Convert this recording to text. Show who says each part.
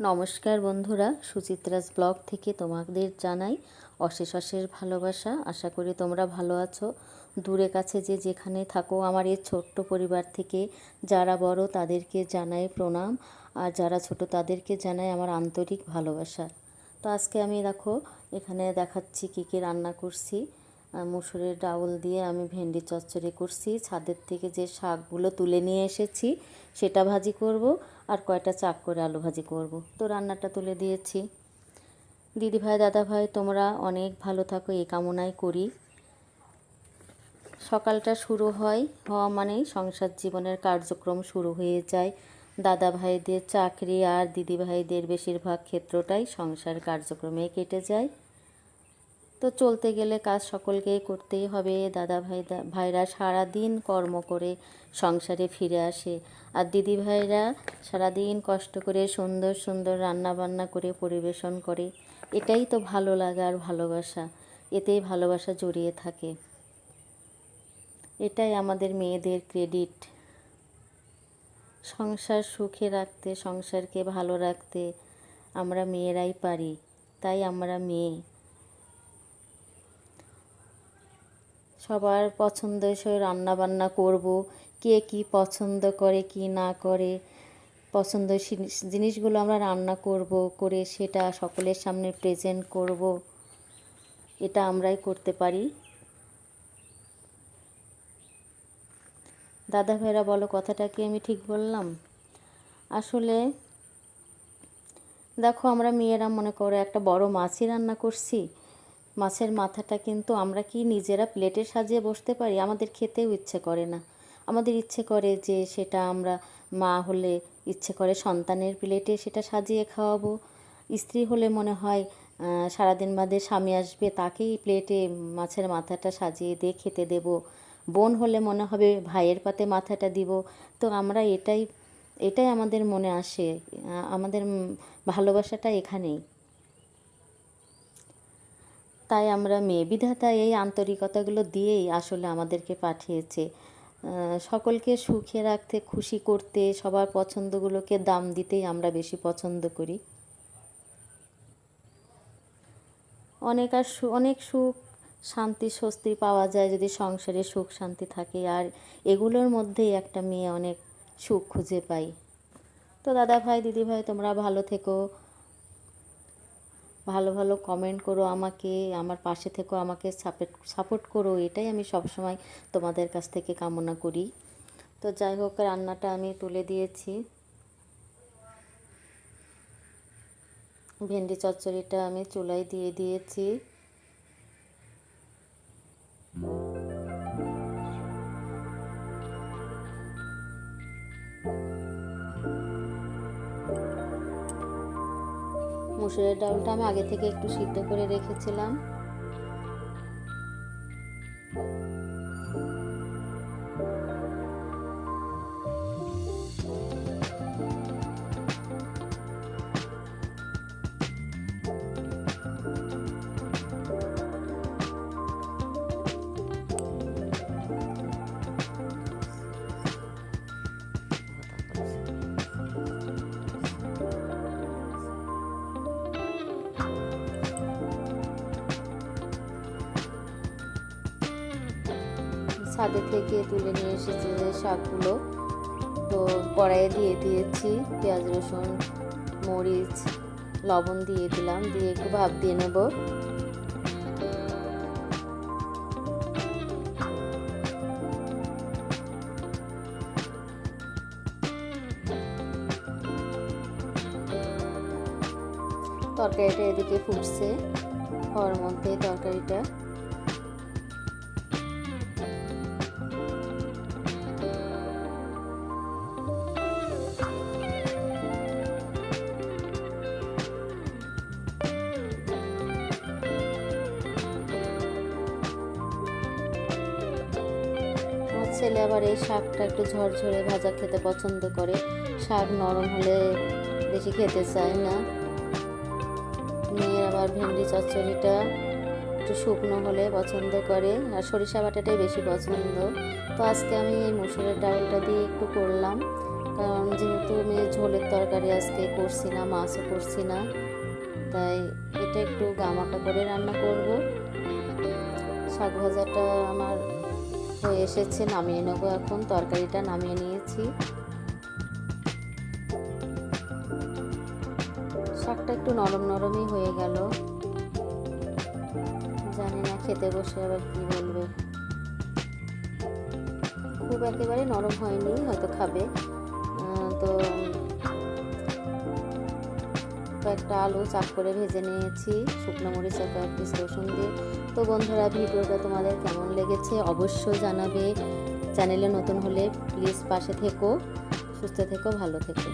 Speaker 1: নমস্কার বন্ধুরা, সুচিত্রাস ব্লগ থেকে তোমাদের জানাই অশেষ অশেষ ভালোবাসা। আশা করি তোমরা ভালো আছো। দূরে কাছে যে যেখানে থাকো, আমার এই ছোট্ট পরিবার থেকে যারা বড় তাদেরকে জানাই প্রণাম, আর যারা ছোট তাদেরকে জানাই আমার আন্তরিক ভালোবাসা। তো আজকে আমি দেখো, এখানে দেখাচ্ছি কী কী রান্না করছি। মুসুরের ডাউল দিয়ে আমি ভেন্ডি চচ্চড়ি করছি। ছাদের থেকে যে শাকগুলো তুলে নিয়ে এসেছি, সেটা ভাজি করব আর কয়টা চাক করে আলু ভাজি করব। তো রান্নাটা তুলে দিয়েছি। দিদি ভাই, দাদা ভাই, তোমরা অনেক ভালো থাকো, এই কামনাই করি। সকালটা শুরু হয়, হওয়া মানেই সংসার জীবনের কার্যক্রম শুরু হয়ে যায়। দাদা ভাইদের চাকরি আর দিদি ভাইদের বেশিরভাগ ক্ষেত্রটাই সংসার কার্যক্রমে কেটে যায়। তো চলতে গেলে কাজ সকলকেই করতেই হবে। দাদা ভাই ভাইরা সারাদিন কর্ম করে সংসারে ফিরে আসে। আর দিদি ভাইরা সারাদিন কষ্ট করে সুন্দর সুন্দর রান্না বান্না করে পরিবেশন করে। এটাই তো ভালো লাগা আর ভালোবাসা। এতেই ভালোবাসা জড়িয়ে থাকে। এটাই আমাদের মেয়েদের ক্রেডিট। সংসার সুখে রাখতে, সংসারকে ভালো রাখতে আমরা মেয়েরাই পারি। তাই আমরা মেয়ে। সবার পছন্দসই রান্না বান্না করব, কে কি পছন্দ করে, কি না করে। পছন্দ জিনিসগুলো আমরা রান্না করব করে সেটা সকলের সামনে প্রেজেন্ট করব। এটা আমরাই করতে পারি। দাদা ভাইরা বলো কথাটা কি আমি ঠিক বললাম? আসলে দেখো আমরা মেয়েরা মনে করো একটা বড় মাছই রান্না করছি। মাছের মাথাটা কিন্তু আমরা কি নিজেরা প্লেটে সাজিয়ে বসতে পারি? আমাদের খেতেও ইচ্ছে করে না। আমাদের ইচ্ছে করে যে সেটা আমরা মা হলে ইচ্ছে করে সন্তানের প্লেটে সেটা সাজিয়ে খাওয়াবো। স্ত্রী হলে মনে হয় সারাদিন বাদে স্বামী আসবে, তাকেই প্লেটে মাছের মাথাটা সাজিয়ে দিয়ে খেতে দেব। বোন হলে মনে হবে, ভাইয়ের পাতে মাথাটা দিব। তো আমরা এটাই এটাই আমাদের মনে আসে। আমাদের ভালোবাসাটা এখানেই। তাই আমরা মেয়ে বিধাতা এই আন্তরিকতাগুলো দিয়েই আসলে আমাদেরকে পাঠিয়েছে। সকলকে সুখে রাখতে, খুশি করতে, সবার পছন্দগুলোকে দাম দিতেই আমরা বেশি পছন্দ করি। অনেক আর অনেক সুখ, শান্তি, স্বস্তি পাওয়া যায় যদি সংসারে সুখ, শান্তি থাকে। আর এগুলোর মধ্যেই একটা মেয়ে অনেক সুখ খুঁজে পাই তো দাদা ভাই, দিদি ভাই, তোমরা ভালো থেকো। ভালো ভালো কমেন্ট করো আমাকে, আমার পাশে থেকো, আমাকে সাপোর্ট সাপোর্ট করো, এটাই আমি সবসময় তোমাদের কাছ থেকে কামনা করি। তো যাই হোক, রান্নাটা আমি তুলে দিয়েছি। ভেন্ডি চচ্চড়িটা আমি চুলাই দিয়ে দিয়েছি। মুসুরের ডালটা আমি আগে থেকে একটু সিদ্ধ করে রেখেছিলাম। ছাদে থেকে তুলে নিয়ে এসেছি যে শাকগুলো। তো কড়াইয়ে দিয়ে দিয়েছি পেঁয়াজ, রসুন, মরিচ, লবণ দিয়ে দিলাম, দিয়ে একটু ভাপ দিয়ে নেব। তরকারিটা এদিকে ফুটছে, হওয়ার মধ্যে তরকারিটা। ছেলে আবার এই শাকটা একটু ঝরঝরে ভাজা খেতে পছন্দ করে। শাক নরম হলে বেশি খেতে চায় না। মেয়ের আবার ভেন্ডি চচ্চড়িটা একটু শুকনো হলে পছন্দ করে, আর সরিষা বাটাটাই বেশি পছন্দ। তো আজকে আমি এই মুসুরের ডালটা দিয়ে একটু করলাম। কারণ যেহেতু আমি ঝোলের তরকারি আজকে করছি না, মাছও করছি না, তাই এটা একটু গামাকা করে রান্না করব। শাক ভাজাটা আমার হয়ে এসেছে, নামিয়ে নেব এখন। তরকারিটা নামিয়ে নিয়েছি। শাকটা একটু নরম নরমই হয়ে গেল। জানি না খেতে বসে আবার কি বলবে। খুব একেবারে নরম হয়নি, হয়তো খাবে। তো কয়েকটা আলু চাপ করে ভেজে নিয়েছি, শুকনো মরিচ আর কয়েক পিস রসুন দিয়ে। তো বন্ধুরা, ভিডিওটা তোমাদের কেমন লেগেছে অবশ্যই জানাবে। চ্যানেলে নতুন হলে প্লিজ পাশে থেকো, সুস্থ থেকো, ভালো থেকো।